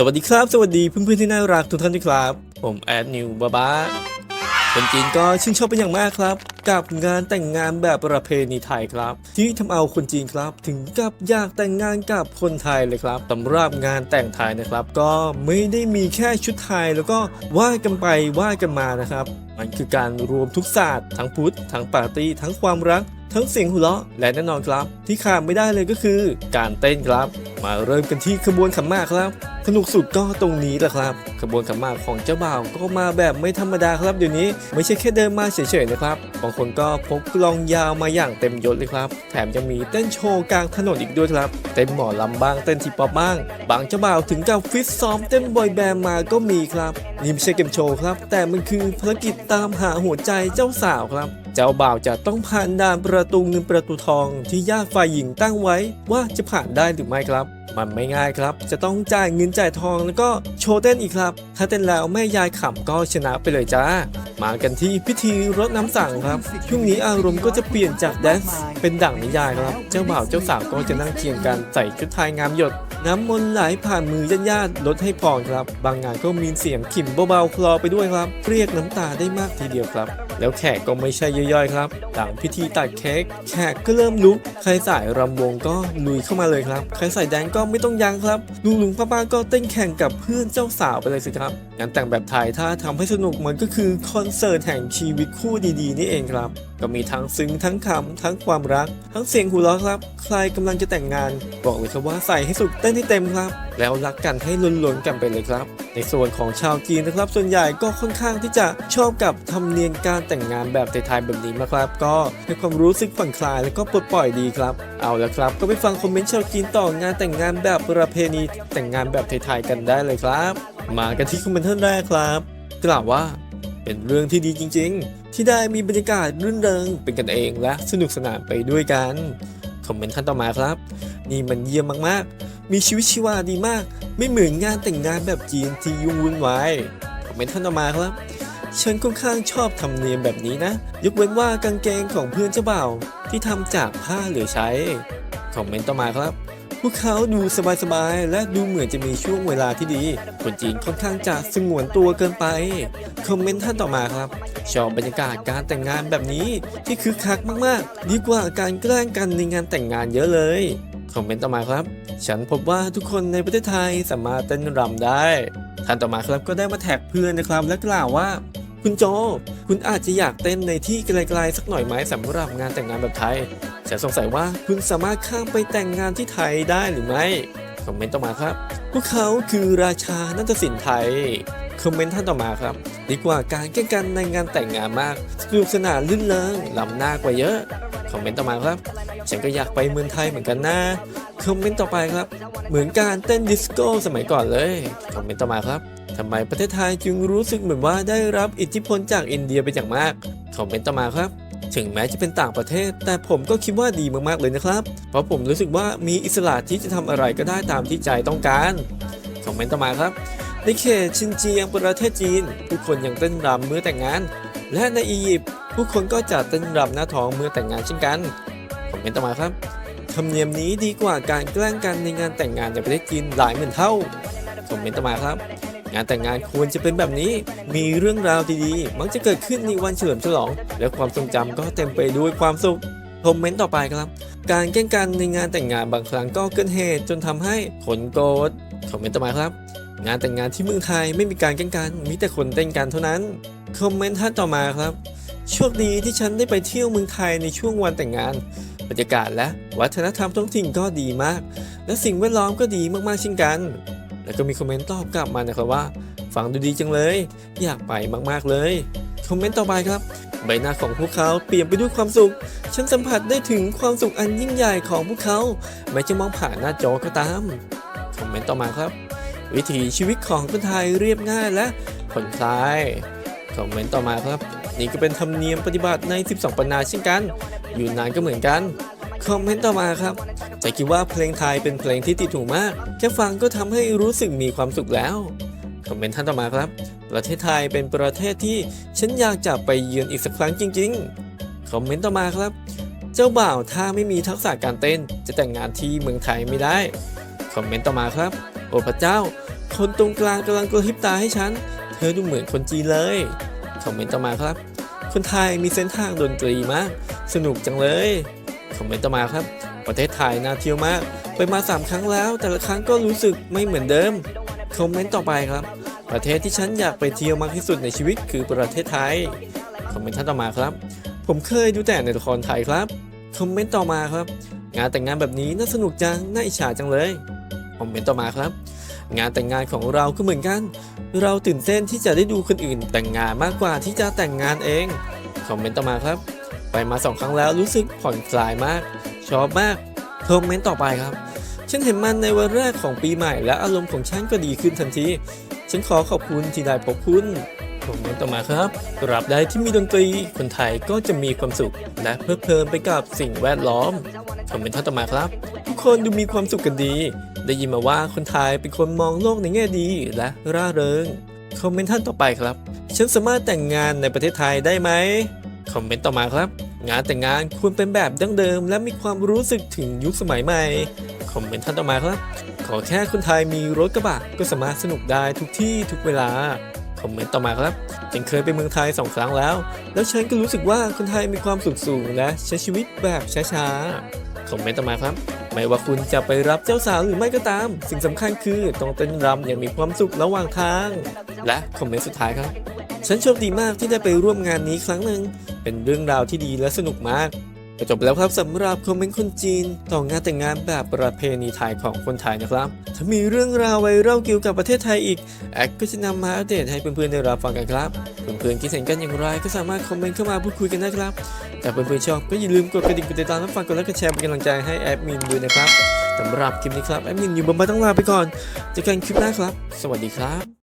สวัสดีครับ สวัสดีเพื่อนๆที่น่ารักทุกท่านด้วยครับ ผมแอดนิวบาบาคนจีนก็ชื่นชอบเป็นอย่างมากครับ กับงานแต่งงานแบบประเพณีไทยครับ ที่ทำเอาคนจีนครับ ถึงกับอยากแต่งงานกับคนไทยเลยครับสำหรับงานแต่งไทยนะครับ ก็ไม่ได้มีแค่ชุดไทยแล้วก็ว่ากันไปว่ากันมานะครับ มันคือการรวมทุกศาสตร์ทั้งพุทธทั้งปาร์ตี้ทั้งความรักทั้งเสียงหัวเราะและแน่นอนครับ ที่ขาดไม่ได้เลยก็คือ การเต้นครับ มาเริ่มกันที่ขบวนขันหมากครับ สนุกสุดก็ตรงนี้แหละครับ ขบวนขันหมากของเจ้าบ่าวก็มาแบบไม่ธรรมดาครับเดี๋ยวนี้ไม่ใช่แค่เดินมาเฉยๆนะครับ บางคนก็พกกลองยาวมาอย่างเต็มยศเลยครับ แถมยังมีเต้นโชว์กลางถนนอีกด้วยครับ เต้นหมอลำบ้างเต้นทีป๊อปบ้าง บางเจ้าบ่าวถึงกับฟิตซ้อมเต้นบอยแบนด์มาก็มีครับนี่ไม่ใช่เกมโชว์ครับ แต่มันคือภารกิจตามหาหัวใจเจ้าสาวครับเจ้าบ่าวจะต้องผ่านด่านประตูเงินประตูทองที่ญาติฝ่ายหญิงตั้งไว้ว่าจะผ่านได้หรือไม่ครับ มันไม่ง่ายครับ จะต้องจ่ายเงินจ่ายทองแล้วก็โชว์เต้นอีกครับ ถ้าเต้นแล้วแม่ยายขำก็ชนะไปเลยจ้า มากันที่พิธีรดน้ำสั่งครับ ช่วงนี้อารมณ์ก็จะเปลี่ยนจากแดนซ์เป็นดั่งนิยายครับ เจ้าบ่าวเจ้าสาวก็จะนั่งเคียงกันใส่ชุดไทยงามหยด น้ำมนต์ไหลผ่านมือญาติๆลดให้พรครับ บางงานก็มีเสียงขิมเบาๆคลอไปด้วยครับ เรียกน้ำตาได้มากทีเดียวครับ แล้วแขกก็ไม่ใช่ย่อยๆครับหลังพิธีตัดเค้กแขกก็เริ่มลุกใครสายรำวงก็ลุยเข้ามาเลยครับ ใครใส่แดนก็ก็ไม่ต้องยั้งครับลุงลุงป้าป้าก็เต้นแข่งกับเพื่อนเจ้าสาวไปเลยสิครับงานแต่งแบบไทยถ้าทำให้สนุกมันก็คือคอนเสิร์ตแห่งชีวิตคู่ดีๆนี่เองครับ ก็มีทั้งซึ้งทั้งขำทั้งความรัก ทั้งเสียงหัวเราะครับ ใครกำลังจะแต่งงาน บอกเลยครับว่าใส่ให้สุดเต้นให้เต็มครับ แล้วรักกันให้ล้นๆกันไปเลยครับ ในส่วนของชาวจีนนะครับ ส่วนใหญ่ก็ค่อนข้างที่จะชอบกับธรรมเนียมการแต่งงานแบบไทยๆแบบนี้มากครับ ก็ให้ความรู้สึกผ่อนคลายแล้วก็ปลดปล่อยดีครับ เอาละครับ ก็ไปฟังคอมเมนต์ชาวจีนต่องานแต่งงานแบบประเพณีแต่งงานแบบไทยๆกันได้เลยครับ มากันที่คอมเมนต์ท่านแรกครับ กล่าวว่า เป็นเรื่องที่ดีจริง ๆ ที่ได้มีบรรยากาศรื่นเริงเป็นกันเองและสนุกสนานไปด้วยกันคอมเมนต์ท่านต่อมาครับ นี่มันเยี่ยมมากๆ มีชีวิตชีวาดีมาก ไม่เหมือนงานแต่งงานแบบจีนที่ยุ่งวุ่นวายคอมเมนต์ท่านต่อมาครับฉันค่อนข้างชอบธรรมเนียมแบบนี้นะ ยกเว้นว่ากางเกงของเพื่อนเจ้าบ่าวที่ทำจากผ้าเหลือใช้คอมเมนต์ต่อมาครับ พวกเขาดูสบายๆ และดูเหมือนจะมีช่วงเวลาที่ดี คนจีนค่อนข้างจะสงวนตัวเกินไป คอมเมนต์ท่านต่อมาครับ ชอบบรรยากาศการแต่งงานแบบนี้ที่คึกคักมากๆ ดีกว่าการแกล้งกันในงานแต่งงานเยอะเลย คอมเมนต์ต่อมาครับ ฉันพบว่าทุกคนในประเทศไทยสามารถเต้นรำได้ ท่านต่อมาครับก็ได้มาแท็กเพื่อนนะครับ และกล่าวว่าคุณโจ คุณอาจจะอยากเต้นในที่ไกลๆสักหน่อยไหมสำหรับงานแต่งงานแบบไทย ฉันสงสัยว่าคุณสามารถข้ามไปแต่งงานที่ไทยได้หรือไม่ คอมเมนต์ต่อมาครับ พวกเขาคือราชานาฏศิลป์ไทย คอมเมนต์ท่านต่อมาครับ ดีกว่าการแข่งกันในงานแต่งงานมากสนุกสนานลื่นเริงล้ำหน้ากว่าเยอะ คอมเมนต์ต่อมาครับ ฉันก็อยากไปเมืองไทยเหมือนกันนะคอมเมนต์ต่อไปครับ เหมือนการเต้นดิสโก้สมัยก่อนเลย คอมเมนต์ต่อมาครับทำไมประเทศไทยจึงรู้สึกเหมือนว่าได้รับอิทธิพลจากอินเดียเป็นอย่างมาก คอมเมนต์ต่อมาครับ ถึงแม้จะเป็นต่างประเทศ แต่ผมก็คิดว่าดีมากๆเลยนะครับ เพราะผมรู้สึกว่ามีอิสระที่จะทำอะไรก็ได้ตามที่ใจต้องการคอมเมนต์ต่อมาครับ ในเขตชินเจียงประเทศจีน ผู้คนยังเต้นรำเมื่อแต่งงาน และในอียิปต์ผู้คนก็จะเต้นรำหน้าท้องเมื่อแต่งงานเช่นกันคอมเมนต์ต่อมาครับธรรมเนียมนี้ดีกว่าการแกล้งกันในงานแต่งงานในประเทศจีนหลายหมื่นเท่าคอมเมนต์ต่อมาครับ งานแต่งงานควรจะเป็นแบบนี้ มีเรื่องราวดีๆ มักจะเกิดขึ้นในวันเฉลิมฉลอง และความทรงจำก็เต็มไปด้วยความสุขคอมเมนต์ต่อไปครับ การแกล้งกันในงานแต่งงานบางครั้งก็เกินเหตุจนทำให้คนโกรธคอมเมนต์ต่อมาครับ งานแต่งงานที่เมืองไทยไม่มีการแกล้งกันมีแต่คนเต้นกันเท่านั้นคอมเมนต์ท่านต่อมาครับโชคดีที่ฉันได้ไปเที่ยวเมืองไทยในช่วงวันแต่งงาน บรรยากาศและวัฒนธรรมท้องถิ่นก็ดีมาก และสิ่งแวดล้อมก็ดีมากๆเช่นกัน แล้วก็มีคอมเมนต์ตอบกลับมานะครับว่า ฟังดูดีจังเลย อยากไปมากๆเลยคอมเมนต์ต่อไปครับ ใบหน้าของพวกเขาเปลี่ยนไปด้วยความสุข ฉันสัมผัสได้ถึงความสุขอันยิ่งใหญ่ของพวกเขาแม้จะมองผ่านหน้าจอก็ตามคอมเมนต์ต่อมาครับ วิถีชีวิตของคนไทยเรียบง่ายและผ่อนคลายคอมเมนต์ต่อมาครับ นี่ก็เป็นธรรมเนียมปฏิบัติใน 12 ปันนาเช่นกัน อยู่นานก็เหมือนกัน คอมเมนต์ต่อมาครับจะคิดว่าเพลงไทยเป็นเพลงที่ติดหูมากแค่ฟังก็ทำให้รู้สึกมีความสุขแล้ว คอมเมนต์ท่านต่อมาครับ ประเทศไทยเป็นประเทศที่ฉันอยากจะไปเยือนอีกสักครั้งจริง ๆ คอมเมนต์ต่อมาครับ เจ้าบ่าวถ้าไม่มีทักษะการเต้น จะแต่งงานที่เมืองไทยไม่ได้ คอมเมนต์ต่อมาครับ โอ้พระเจ้า คนตรงกลางกำลังกระพริบตาให้ฉัน เธอดูเหมือนคนจีนเลย คอมเมนต์ต่อมาครับ คนไทยมีเส้นทางดนตรีมาก สนุกจังเลย คอมเมนต์ต่อมาครับ ประเทศไทยน่าเที่ยวมาก ไปมาสามครั้งแล้ว แต่ละครั้งก็รู้สึกไม่เหมือนเดิม คอมเมนต์ต่อไปครับ ประเทศที่ฉันอยากไปเที่ยวมากที่สุดในชีวิตคือประเทศไทย คอมเมนต์ท่านต่อมาครับ ผมเคยดูแต่ในละครไทยครับ คอมเมนต์ต่อมาครับ งานแต่งงานแบบนี้น่าสนุกจัง น่าอิจฉาจังเลย คอมเมนต์ต่อมาครับ งานแต่งงานของเราก็เหมือนกัน เราตื่นเต้นที่จะได้ดูคนอื่นแต่งงานมากกว่าที่จะแต่งงานเอง คอมเมนต์ต่อมาครับ มาสองครั้งแล้วรู้สึกผ่อนคลายมาก ชอบมากคอมเมนต์ต่อไปครับ ฉันเห็นมันในวันแรกของปีใหม่ และอารมณ์ของฉันก็ดีขึ้นทันที ฉันขอขอบคุณที่ได้พบคุณคอมเมนต์ต่อมาครับตราบใดที่มีดนตรีคนไทยก็จะมีความสุข และเพลิดเพลินไปกับสิ่งแวดล้อมคอมเมนต์ท่านต่อมาครับ ทุกคนดูมีความสุขกันดี ได้ยินมาว่าคนไทยเป็นคนมองโลกในแง่ดีและร่าเริงคอมเมนต์ท่านต่อไปครับ ฉันสามารถแต่งงานในประเทศไทยได้ไหมคอมเมนต์ต่อมาครับ งานแต่งงานควรเป็นแบบดั้งเดิม และมีความรู้สึกถึงยุคสมัยใหม่ คอมเมนต์ท่านต่อมาครับ ขอแค่คนไทยมีรถกระบะก็สามารถสนุกได้ทุกที่ทุกเวลา คอมเมนต์ต่อมาครับฉันเคยไปเมืองไทยสองครั้งแล้ว แล้วฉันก็รู้สึกว่าคนไทยมีความสุขสูงและใช้ชีวิตแบบช้าๆ คอมเมนต์ต่อมาครับ ไม่ว่าคุณจะไปรับเจ้าสาวหรือไม่ก็ตาม สิ่งสำคัญคือต้องเต้นรำอย่างมีความสุขระหว่างทาง และคอมเมนต์สุดท้ายครับ ฉันโชคดีมากที่ได้ไปร่วมงานนี้ครั้งหนึ่งเป็นเรื่องราวที่ดีและสนุกมาก ก็จบไปแล้วครับสำหรับคอมเมนต์คนจีน ต่องานแต่งงานแบบประเพณีไทยของคนไทยนะครับ ถ้ามีเรื่องราวไวรัลเกี่ยวกับประเทศไทยอีก แอคก็จะนำมาอัปเดตให้เพื่อนๆได้รับฟังกันครับ เพื่อนๆคิดเห็นกันอย่างไรก็สามารถคอมเมนต์เข้ามาพูดคุยกันได้ครับแต่เพื่อนๆชอบก็อย่าลืมกดกระดิ่งกดติดตามและฟังกดไลค์กดแชร์เป็นกำลังใจให้แอดมินด้วยนะครับสำหรับคลิปนี้ครับแอดมินอยู่บนบ้านต้องลาไปก่อนเจอกันคลิปหน้าครับ สวัสดีครับ